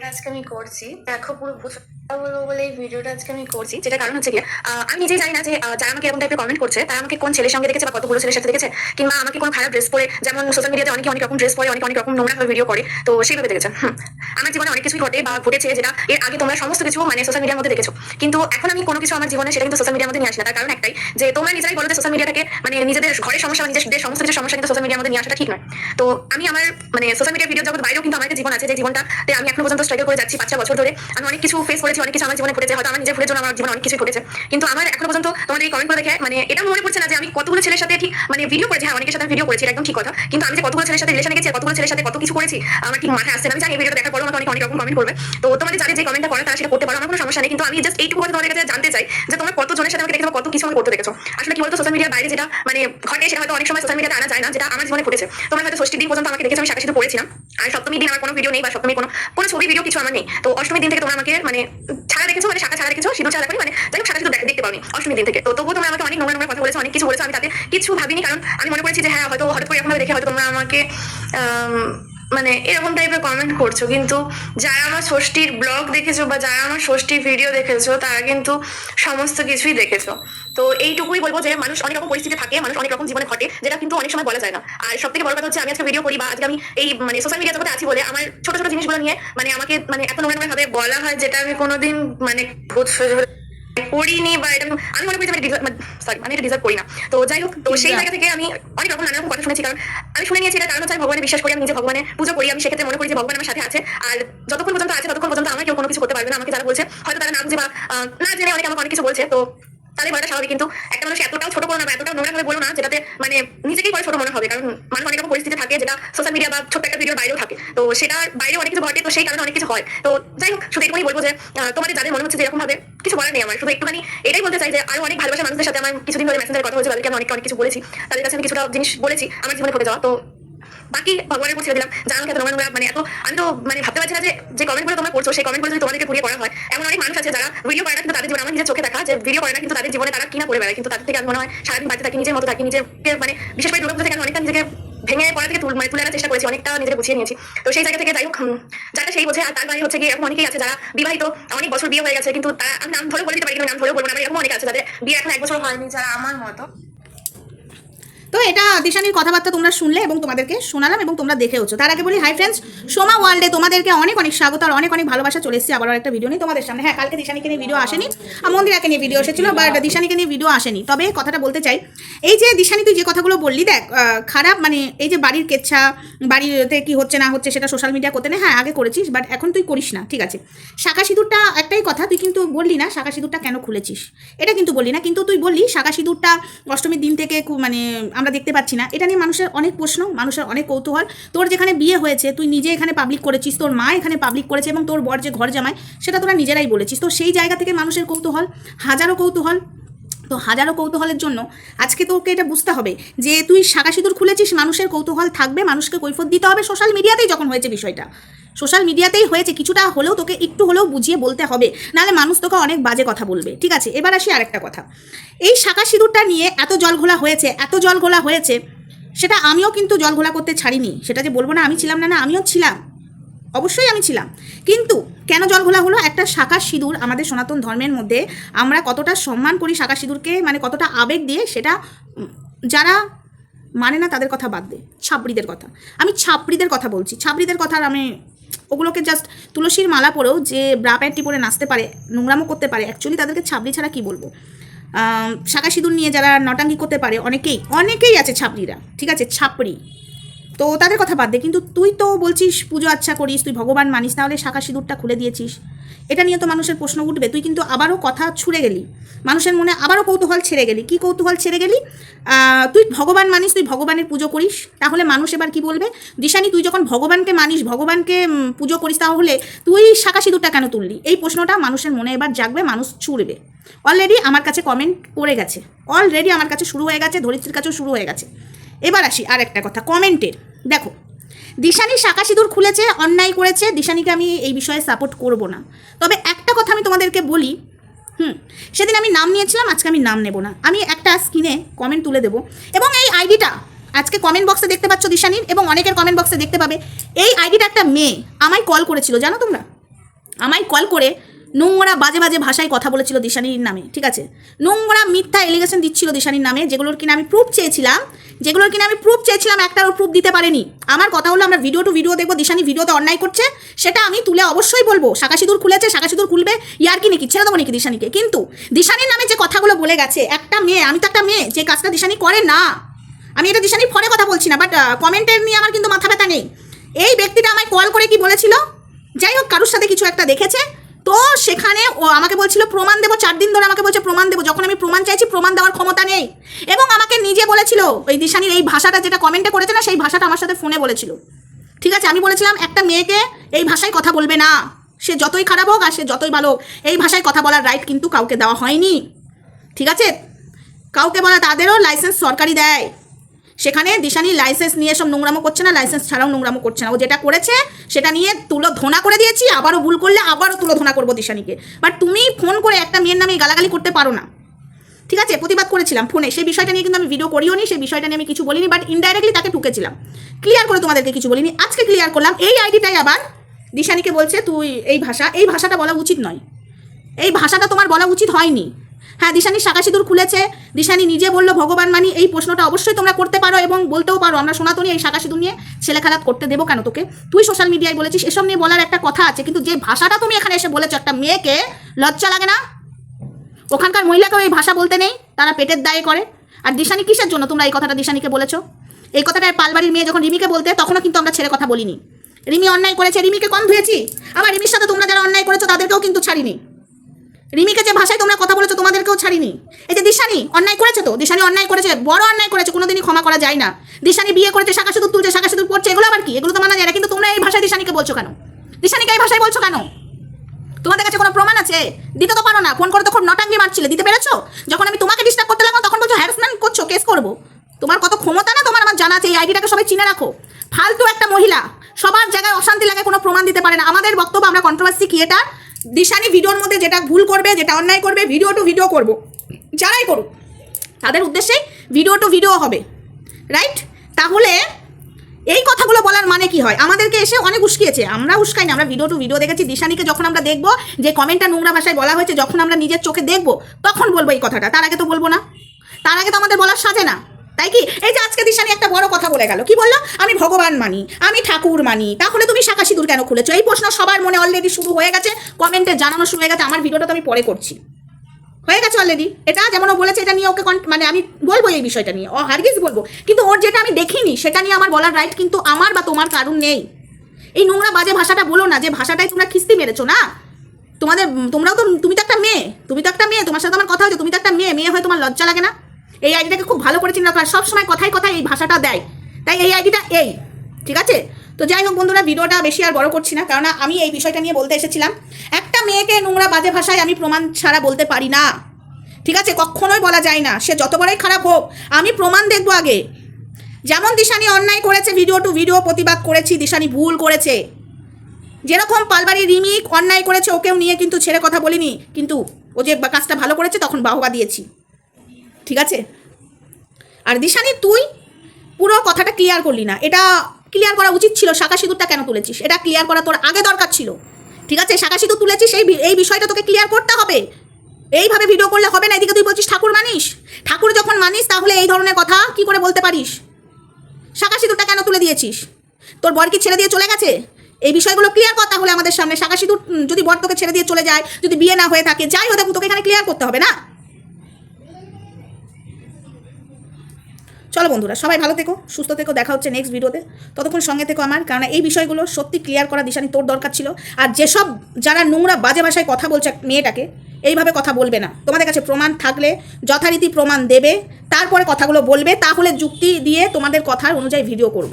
ভিডিওটা আজকে আমি করছি দেখো পুরো বলব বলে এই ভিডিওটা আজকে আমি করছি যেটা কারণ হচ্ছে কি আমি নিজেই জানি না যে যারা আমাকে এরকম টাইপের কমেন্ট করছে, তারা আমাকে কোন ছেলের সঙ্গে দেখেছে বা কতগুলো ছেলের সাথে দেখেছে, কিংবা আমাকে কোনো খারাপ ড্রেস পরে, যেমন সোশ্যাল মিডিয়াতে অনেকে অনেক রকম ড্রেস পরে, অনেক অনেক রকম নোংরা ভিডিও করে, তো সেইভাবে দেখেছে। আমার জীবনে অনেক কিছুই ঘটে বা ঘটেছে যেটা এর আগে তোমরা সমস্ত কিছু মানে সোশ্যাল মিডিয়ার মধ্যে দেখেছ। কিন্তু এখন আমি কোনো কিছু আমার জীবনে সেটা কিন্তু সোশ্যাল মিডিয়ার মধ্যে নিয়ে আসি না। তার কারণ একটাই, যে তোমরা নিজেরাই বলো যে সোশ্যাল মিডিয়াটাকে মানে নিজেদের ঘরের সমস্যা নিজেদের সমস্ত কিছু সমস্যা কিন্তু সোশ্যাল মিডিয়ার মধ্যে নিয়ে আসাটা ঠিক নয়। তো আমি আমার মানে সোশ্যাল মিডিয়ার ভিডিও জগৎ বাইরেও কিন্তু আমার জীবন আছে, যে জীবনটাতে আমি এখনও পর্যন্ত স্ট্রাগল করে যাচ্ছি পাঁচ বছর ধরে। আমি অনেক কিছু ফেস করেছি, অনেক কিছু আমার জীবনে ঘটেছে, হয়তো আমার নিজের ভুলের জন্য আমার জীবনে অনেক কিছু ঘটেছে। কিন্তু আমার এখনও পর্যন্ত তোমাদের এই কমেন্ট দেখে মানে এটা মনে পড়ছে না যে আমি কতগুলো ছেলের সাথে ঠিক মানে ভিডিও করেছি হ্যাঁ অনেকের সাথে ভিডিও করেছি একদম ঠিক কথা। কিন্তু আমি যে কতগুলো ছেলের সাথে রিলেশনে গেছি, কতগুলো ছেলের সাথে কত কিছু করেছি, আমার ঠিক মাথায় আসছে আমি জানি এই ভিডিওটা দেখার আমাকে অনেক রকম কমেন্ট করবে তো তোমাদের যাদের যে কমেন্টটা করে তারা সেটা করতে পারো আমার কোনো সমস্যা নেই। কিন্তু আমি জাস্ট এইটুকু কথা তোমাদের কাছে জানতে চাই যে তোমার কত জনের সাথে আমাকে দেখেছ কত কিছু আমি করতে দেখেছ? আসলে কি বলতো সোশ্যাল মিডিয়ার বাইরে যেটা মানে ঘটে সেটা হয়তো অনেক সময় সোশ্যাল মিডিয়াতে আনা যায় না যেটা আমার জীবনে ঘটেছে। তোমার হয়তো ষষ্ঠীর দিন পর্যন্ত আমাকে দেখেছ আমি শুধু পড়েছিলাম। আর সপ্তমী দিন আমার কোনো ভিডিও নেই বা সপ্তমী কোনো কোনো ছবি ভিডিও কিছু আমার নেই। তো অষ্টমী দিন থেকে তোমরা আমাকে মানে ছাড়া দেখেছ মানে শাখা ছাড়া দেখেছ সিঁদুর ছাড়া করি মানে যাই হোক শাখা শুধু দেখতে পাওনি অষ্টমী দিন থেকে। তো তবুও তোমরা আমাকে অনেক নোংরা নোংরা কথা বলেছ অনেক কিছু বলেছ আমি তাতে কিছু ভাবিনি কারণ আমি মনে করেছি যে হ্যাঁ হয়তো হঠাৎ করে এরকম ভাবে দেখে হয়তো তোমরা আমাকে আম, মানে এরকম টাইপের কমেন্ট করছ। কিন্তু যারা আমার ষষ্ঠীর ব্লগ দেখেছ বা যারা আমার ষষ্ঠীর ভিডিও দেখেছ, তারা কিন্তু সমস্ত কিছুই দেখেছ। তো এইটুকুই বলব যে মানুষ অনেক রকম পরিস্থিতি থাকে, মানুষ অনেক রকম জীবনে ঘটে, যেটা কিন্তু অনেক সময় বলা যায় না। আর সব থেকে বড় কথা হচ্ছে, আমি আজকে ভিডিও করি বা আজকে আমি এই মানে সোশ্যাল মিডিয়া জগতে আছি বলে আমার ছোট ছোট জিনিসগুলো নিয়ে মানে আমাকে মানে এত নোংরা ভাবে বলা হয় যেটা আমি কোনোদিন মানে ভূত করিনি বা এটা আমি- মনে করি যে সরি আমি এটা ডিজার্ভ করি না। তো যাই হোক তো সেই জায়গা থেকে আমি অনেক রকম নানা রকম কথা শুনেছি কারণ আমি শুনে নিয়েছি এটা কারণ হচ্ছে আমি ভগবানে বিশ্বাস করি আমি নিজে ভগবানে পুজো করি আমি সেক্ষেত্রে মনে করি যে ভগবান আমার সাথে আছে। আর যতক্ষণ পর্যন্ত আছে ততক্ষণ পর্যন্ত আমার কেউ কোনো কিছু করতে পারবে না আমাকে যারা বলছে হয়তো তারা না বুঝে বা না জেনে অনেকে আমাকে অনেক কিছু বলছে তো তাদের বলাটা স্বাভাবিক, কিন্তু একটা মানুষ এতটাও ছোট করো না বা এতটাও নোংরা ভাবে বলো না যেটাতে মানে নিজেকেই পরে ছোট মনে হবে। কারণ মানুষ অনেক রকম পরিস্থিতি থাকে যেটা সোশ্যাল মিডিয়া বা ছোট্ট একটা ভিডিওর বাইরেও থাকে। তো সেটার বাইরে অনেক কিছু ঘটে, তো সেই কারণে অনেক কিছু হয়। তো যাই হোক, শুধু এটুকুই বলব যে তোমাদের যাদের মনে হচ্ছে যে এরকম ভাবে কিছু বলার নেই আমার, শুধু একটুখানি এটাই বলতে চাই যে, আরও অনেক ভালোবাসা মানুষদের সাথে আমার কিছুদিন ধরে মেসেঞ্জারে কথা হয়েছে, তাদেরকে আমি অনেক অনেক কিছু বলেছি, তাদের কাছে আমি কিছুটা জিনিস বলেছি, আমার জীবনে ঘটে যাওয়া। তো বাকি ভগবানের উপর দিলাম। এত নোংরা নোংরা মানে এত, আমি তো মানে ভাবতে পারছি না যে যে কমেন্টগুলো তোমরা করছ, সেই কমেন্টগুলো যদি তোমাদেরকে ঘুরিয়ে করা হয়, এমন অনেক মানুষ আছে যারা ভিডিও করে না কিন্তু তাদের জীবনে আমার নিজের চোখে দেখা, যে ভিডিও করে না কিন্তু তাদের জীবনে তারা কিনা করে বেড়ায়। কিন্তু তাদের থেকে আমি মনে হয় সারাদিন বাড়িতে থাকি, নিজের মতো থাকি, নিজেকে মানে বিশেষ করে দুর্গাপুজো থেকে আমি অনেকটা নিজেকে ভেঙে পড়া থেকে তুল- মানে তুলে আনার চেষ্টা করেছি, অনেকটা নিজেকে গুছিয়ে নিয়েছি। তো সেই জায়গা থেকে যাই হোক যারা সেই বোঝে, আর তার বাইরে হচ্ছে গিয়ে এরকম অনেকেই আছে যারা বিবাহিত, অনেক বছর বিয়ে হয়ে গেছে, কিন্তু তারা, আমি নাম ধরে বলে দিতে পারি নাম ধরে বলব না এরকম অনেক আছে যাদের বিয়ে এখন এক বছর হয়নি, যারা আমার মতো। তো এটা দিশানির কথাবার্তা তোমরা শুনলে এবং তোমাদেরকে শোনালাম এবং তোমরা দেখেওছো। তার আগে বলি হাই ফ্রেন্ডস সোমা ওয়ার্ল্ডে তোমাদেরকে অনেক অনেক স্বাগত আর অনেক অনেক ভালোবাসা চলে এসেছি আবার একটা ভিডিও নিয়ে তোমাদের সামনে। হ্যাঁ কালকে দিশানিকে নিয়ে ভিডিও আসেনি, আর মন্দিরাকে নিয়ে ভিডিও এসেছিল বাট দিশানিকে নিয়ে ভিডিও আসেনি। তবে কথাটা বলতে চাই, এই যে দিশানি, তুই যে কথাগুলো বললি, দেখ খারাপ মানে এই যে বাড়ির কেচ্ছা, বাড়িতে কি হচ্ছে না হচ্ছে সেটা সোশ্যাল মিডিয়া করতে না হ্যাঁ আগে করেছিস বাট এখন তুই করিস না, ঠিক আছে। শাখা সিঁদুরটা একটাই কথা, তুই কিন্তু বললি না শাখা সিঁদুরটা কেন খুলেছিস। এটা কিন্তু বললি না, কিন্তু তুই বললি শাখা সিঁদুরটা অষ্টমীর দিন থেকে মানে আমরা দেখতে পাচ্ছি না। এটা নিয়ে মানুষের অনেক প্রশ্ন, মানুষের অনেক কৌতূহল। তোর যেখানে বিয়ে হয়েছে, তুই নিজে এখানে পাবলিক করেছিস, তোর মা এখানে পাবলিক করেছে এবং তোর বর যে ঘর জামায়, সেটা তোরা নিজেরাই বলেছিস। তো সেই জায়গা থেকে মানুষের কৌতূহল, হাজারো কৌতূহল। তো হাজারো কৌতূহলের জন্য আজকে তোকে এটা বুঝতে হবে যে তুই শাখা সিঁদুর খুলেছিস, মানুষের কৌতূহল থাকবে, মানুষকে কৈফত দিতে হবে সোশ্যাল মিডিয়াতেই যখন হয়েছে বিষয়টা। সোশ্যাল মিডিয়াতেই হয়েছে, কিছুটা হলেও তোকে একটু হলেও বুঝিয়ে বলতে হবে, নাহলে মানুষ তোকে অনেক বাজে কথা বলবে। ঠিক আছে, এবার আসি আরেকটা কথা। এই শাখা সিঁদুরটা নিয়ে এত জল ঘোলা হয়েছে, এত জল ঘোলা হয়েছে, সেটা আমিও কিন্তু জল ঘোলা করতে ছাড়িনি। সেটা যে বলব না, আমি ছিলাম না না, আমিও ছিলাম। অবশ্যই আমি ছিলাম। কিন্তু কেন জল ঘোলা হলো? একটা শাখা সিঁদুর আমাদের সনাতন ধর্মের মধ্যে আমরা কতটা সম্মান করি শাখা সিঁদুরকে মানে কতটা আবেগ দিয়ে সেটা যারা মানে না তাদের কথা বাদ দে। ছাপড়িদের কথা। আমি ছাপড়িদের কথা বলছি। ছাপড়িদের কথা আমি, ওগুলোকে জাস্ট তুলসীর মালা পরেও যে ব্রা প্যান্টটি পরে নাচতে পারে নোংরামো করতে পারে অ্যাকচুয়ালি তাদেরকে ছাপড়ি ছাড়া কি বলব? শাখা সিঁদুর নিয়ে যারা নটাঙ্গি করতে পারে, অনেকেই অনেকেই আছে ছাপড়িরা, ঠিক আছে? ছাপড়ি। তো তাদের কথা বাদ দে, কিন্তু তুই তো বলছিস পুজো আচ্ছা করিস, তুই ভগবান মানিস তাহলে শাখা সিঁদুরটা খুলে দিয়েছিস। এটা নিয়ে তো মানুষের প্রশ্ন উঠবে, তুই কিন্তু আবারও কথা ছুড়ে গেলি। মানুষের মনে আবারও কৌতূহল ছেড়ে গেলি। কি কৌতূহল ছেড়ে গেলি? তুই ভগবান মানিস, তুই ভগবানের পুজো করিস, তাহলে মানুষ এবার কি বলবে? দিশানি, তুই যখন ভগবানকে মানিস, ভগবানকে পুজো করিস তাহলে তুই শাখা সিঁদুরটা কেন তুললি? এই প্রশ্নটা মানুষের মনে এবার জাগবে, মানুষ ছুড়বে। অলরেডি আমার কাছে কমেন্ট পড়ে গেছে। অলরেডি আমার কাছে শুরু হয়ে গেছে, ধরিত্রীর কাছেও শুরু হয়ে গেছে। এবার আসি আর একটা কথা কমেন্টের দেখো, দিশানি শাখা সিঁদুর খুলেছে, অন্যায় করেছে, দিশানিকে আমি এই বিষয়ে সাপোর্ট করব না। তবে একটা কথা আমি তোমাদেরকে বলি, হুম, সেদিন আমি নাম নিয়েছিলাম, আজকে আমি নাম নেব না। আমি একটা স্ক্রিনে কমেন্ট তুলে দেবো। এবং এই আইডিটা আজকে কমেন্ট বক্সে দেখতে পাচ্ছ দিশানির এবং অনেকের কমেন্ট বক্সে দেখতে পাবে। এই আইডিটা একটা মেয়ে, আমায় কল করেছিল, জানো তোমরা? আমায় কল করে নোংরা বাজে বাজে ভাষায় কথা বলেছিল দিশানির নামে, ঠিক আছে? নোংরা মিথ্যা এলিগেশন দিচ্ছিল দিশানির নামে, যেগুলোর কিনা আমি প্রুফ চেয়েছিলাম, যেগুলোর কিনা আমি প্রুফ চেয়েছিলাম একটারও প্রুফ দিতে পারেনি। আমার কথা হলো, আমরা ভিডিও টু ভিডিও দেখব, দিশানি ভিডিওতে অন্যায় করছে, সেটা আমি তুলে অবশ্যই বলব। শাখা খুলেছে, শাখা সিঁদুর খুলবে ইয়ার কি নাকি? ছেড়ে দেবো নাকি দিশানিকে? কিন্তু দিশানির নামে যে কথাগুলো বলে গেছে, একটা মেয়ে, আমি তো একটা মেয়ে, যে কাজটা দিশানি করে না। আমি এটা দিশানির ফোনে কথা বলছি না বাট কমেন্টের নিয়ে আমার কিন্তু মাথা ব্যথা নেই। এই ব্যক্তিটা আমায় কল করে কি বলেছিল? যাই হোক, কারোর সাথে কিছু একটা দেখেছে তো সেখানে ও আমাকে বলছিল, প্রমাণ দেবো, চার দিন ধরে আমাকে বলছে, প্রমাণ দেবো, যখন আমি প্রমাণ চাইছি, প্রমাণ দেওয়ার ক্ষমতা নেই। এবং আমাকে নিজে বলেছিল ওই দিশানির এই ভাষাটা যেটা কমেন্টে করেছে না, সেই ভাষাটা আমার সাথে ফোনে বলেছিল। ঠিক আছে, আমি বলেছিলাম, একটা মেয়েকে এই ভাষায় কথা বলবে না। সে যতই খারাপ হোক আর সে যতই ভালো হোক, এই ভাষায় কথা বলার রাইট কিন্তু কাউকে দেওয়া হয়নি। ঠিক আছে? কাউকে বলা, তাদেরও লাইসেন্স সরকারি দেয়। সেখানে দিশানি লাইসেন্স নিয়ে সব নোংরামো করছে না লাইসেন্স ছাড়াও নোংরামো করছে না। ও যেটা করেছে, সেটা নিয়ে তুলো ধোনা করে দিয়েছি, আবারও ভুল করলে আবারও তুলো ধোনা করব দিশানিকে। বাট তুমি ফোন করে একটা মেয়ের নামে গালাগালি করতে পারো না। ঠিক আছে? প্রতিবাদ করেছিলাম ফোনে সেই বিষয়টা নিয়ে কিন্তু আমি ভিডিও করিও নি, সেই বিষয়টা নিয়ে আমি কিছু বলিনি বাট ইনডাইরেক্টলি তাকে ঠুকেছিলাম। ক্লিয়ার করে তোমাদেরকে কিছু বলিনি। আজকে ক্লিয়ার করলাম, এই আইডিটাই আবার দিশানিকে বলছে, তুই এই ভাষা, এই ভাষাটা বলা উচিত নয়। এই ভাষাটা তোমার বলা উচিত হয়নি। হ্যাঁ দিশানি শাখা সিঁদুর খুলেছে। দিশানি নিজে বলল, ভগবান মানি, এই প্রশ্নটা অবশ্যই তোমরা করতে পারো এবং বলতেও পারো। আমরা সনাতনী এই শাখা সিঁদুর নিয়ে ছেলে খারাপ করতে দেবো কেন তোকে? তুই সোশ্যাল মিডিয়ায় বলেছিস, এসব নিয়ে বলার একটা কথা আছে, কিন্তু যে ভাষাটা তুমি এখানে এসে বলেছ, একটা মেয়েকে লজ্জা লাগে না? ওখানকার মহিলাকেও এই ভাষা বলতে নেই, তারা পেটের দায়ে করে। আর দিশানি কিসের জন্য তোমরা এই কথাটা দিশানিকে বলেছ? এই কথাটা পালবাড়ির মেয়ে যখন রিমিকে বলতে, তখনও কিন্তু আমরা ছেড়ে কথা বলিনি। রিমি অন্যায় করেছে, রিমিকে কম ধুয়েছি। আবার রিমির সাথে তোমরা যারা অন্যায় করেছ, তাদেরকেও কিন্তু ছাড়িনি। রিমিকে যে ভাষায় তোমরা কথা বলেছ, তোমাদেরকেও ছাড়িনি। এই যে দিশানি, অন্যায় করেছে তো? দিশানি অন্যায় করেছে, বড় অন্যায় করেছে, কোনোদিনই ক্ষমা করা যায় না। দিশানি বিয়ে করেছে, শাখা সিঁদুর তুলছে, শাখা সিঁদুর পড়ছে, এগুলো আবার কি? এগুলো তো মানা যায় না, কিন্তু তোমরা এই ভাষায় দিশানিকে বলছো কেন? দিশানিকে এই ভাষায় বলছো কেন? তোমাদের কাছে কোনো প্রমাণ আছে? দিতে তো পারো না, ফোন করে তো খুব নটাঙ্গি মারছিলে, দিতে পেরেছ? যখন আমি তোমাকে ডিস্টার্ব করতে লাগলাম, তখন বলছো হ্যারাসমেন্ট করছ কেস করব? তোমার কত ক্ষমতা না তোমার আমার জানা আছে, এই আইডিটাকে সবাই চিনে রাখো। ফালতু একটা মহিলা, সবার জায়গায় অশান্তি লাগে, কোনো প্রমাণ দিতে পারে না। আমাদের বক্তব্য আমরা কন্ট্রোভার্সি কি এটা দিশানি ভিডিওর মধ্যে যেটা ভুল করবে, যেটা অন্যায় করবে, ভিডিও টু ভিডিও করব। যারাই করুক, তাদের উদ্দেশ্যে ভিডিও টু ভিডিও হবে রাইট তাহলে এই কথাগুলো বলার মানে কি হয়? আমাদেরকে এসে অনেক উস্কিয়েছে। আমরা উস্কাই না, আমরা ভিডিও টু ভিডিও দেখেছি। দিশানিকে যখন আমরা দেখব, যে কমেন্টটা নোংরা ভাষায় বলা হয়েছে, যখন আমরা নিজের চোখে দেখব, তখন বলব এই কথাটা। তার আগে তো বলব না। তার আগে তো আমাদের বলার সাজে না। তাই কি? এই যে আজকে দিশানি একটা বড় কথা বলে গেল। কি বলল? আমি ভগবান মানি, আমি ঠাকুর মানি। তাহলে তুমি শাখা সিঁদুর কেন খুলেছো? এই প্রশ্ন সবার মনে অলরেডি শুরু হয়ে গেছে। কমেন্টে জানানো শুরু হয়ে গেছে। আমার ভিডিওটা তো আমি পরে করছি। হয়ে গেছে অলরেডি এটা যেমন ও বলেছে, এটা নিয়ে ওকে মানে আমি বলব এই বিষয়টা নিয়ে। ও হারগিজ বলব। কিন্তু ওর যেটা আমি দেখিনি, সেটা নিয়ে আমার বলার রাইট কিন্তু আমার বা তোমার কারণ নেই। এই নোংরা বাজে ভাষাটা বলো না যে ভাষাটাই তোমরা খিস্তি মেরেছো না? তোমাদের, তোমরাও তো, তুমি তো একটা মেয়ে। তুমি তো একটা মেয়ে। তোমার সাথে আমার কথা হয়েছে। তুমি তো একটা মেয়ে। মেয়ে হয়ে তোমার লজ্জা লাগে না? এই আইডিটাকে খুব ভালো করে চিন্তা করা। সব সময় কথায় কথায় এই ভাষাটা দেয়। তাই এই আইডিটা এই, ঠিক আছে? তো যাই হোক বন্ধুরা, ভিডিওটা বেশি আর বড় করছি না কারণ আমি এই বিষয়টা নিয়ে বলতে এসেছিলাম। একটা মেয়েকে নোংরা বাজে ভাষায় আমি প্রমাণ ছাড়া বলতে পারি না। ঠিক আছে? কখনোই বলা যায় না। সে যত বড়ই খারাপ হোক, আমি প্রমাণ দেখব আগে। যেমন দিশানি অন্যায় করেছে ভিডিও টু ভিডিও প্রতিবাদ করেছি, দিশানি ভুল করেছে। যেরকম পালবাড়ি রিমিক অন্যায় করেছে, ওকেও নিয়ে কিন্তু ছেড়ে কথা বলিনি। কিন্তু ও যে কাজটা ভালো করেছে, তখন বাহবা দিয়েছি। ঠিক আছে? আর দিশানি, তুই পুরো কথাটা ক্লিয়ার করলি না। এটা ক্লিয়ার করা উচিত ছিল, শাখা সিঁদুরটা কেন তুলেছিস? এটা ক্লিয়ার করা তোর আগে দরকার ছিল। ঠিক আছে? শাখা সিঁদুর তুলেছিস, এই এই বিষয়টা তোকে ক্লিয়ার করতে হবে। এইভাবে ভিডিও করলে হবে না? এদিকে তুই বলছিস, ঠাকুর মানিস? ঠাকুর যখন মানিস, তাহলে এই ধরনের কথা কি করে বলতে পারিস? শাখা সিঁদুরটা কেন তুলে দিয়েছিস? তোর বর কি ছেড়ে দিয়ে চলে গেছে? এই বিষয়গুলো ক্লিয়ার কর তাহলে আমাদের সামনে। শাখা সিঁদুর যদি বর তোকে ছেড়ে দিয়ে চলে যায়, যদি বিয়ে না হয়ে থাকে, যাই হতে তোকে এখানে ক্লিয়ার করতে হবে না? চলো বন্ধুরা, সবাই ভালো থেকো, সুস্থ থেকো, দেখা হচ্ছে নেক্সট ভিডিওতে ততক্ষণ সঙ্গে থেকো আমার কারণ এই বিষয়গুলো সত্যি ক্লিয়ার করা দিশানি তোর দরকার ছিল। আর যেসব যারা নোংরা বাজে ভাষায় কথা বলছে মেয়েটাকে, এইভাবে কথা বলবে না। তোমাদের কাছে প্রমাণ থাকলে, যথারীতি প্রমাণ দেবে, তারপরে কথাগুলো বলবে, তাহলে যুক্তি দিয়ে তোমাদের কথার অনুযায়ী ভিডিও করব।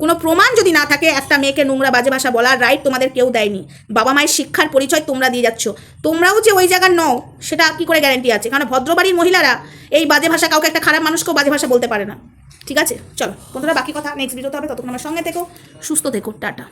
কোনো প্রমাণ যদি না থাকে, একটা মেয়েকে নোংরা বাজে ভাষা বলার রাইট তোমাদের কেউ দেয়নি। বাবা মায়ের শিক্ষার পরিচয় তোমরা দিয়ে যাচ্ছ। তোমরাও যে ওই জায়গার নও, সেটা কী করে গ্যারেন্টি আছে? কারণ ভদ্রবাড়ির মহিলারা এই বাজে ভাষা কাউকে একটা খারাপ মানুষকেও বাজে ভাষা বলতে পারে না। ঠিক আছে? চলো, বন্ধুরা, বাকি কথা নেক্সট ভিডিওতে হবে। ততক্ষণ আমার সঙ্গে থেকো, সুস্থ থেকো, টাটা।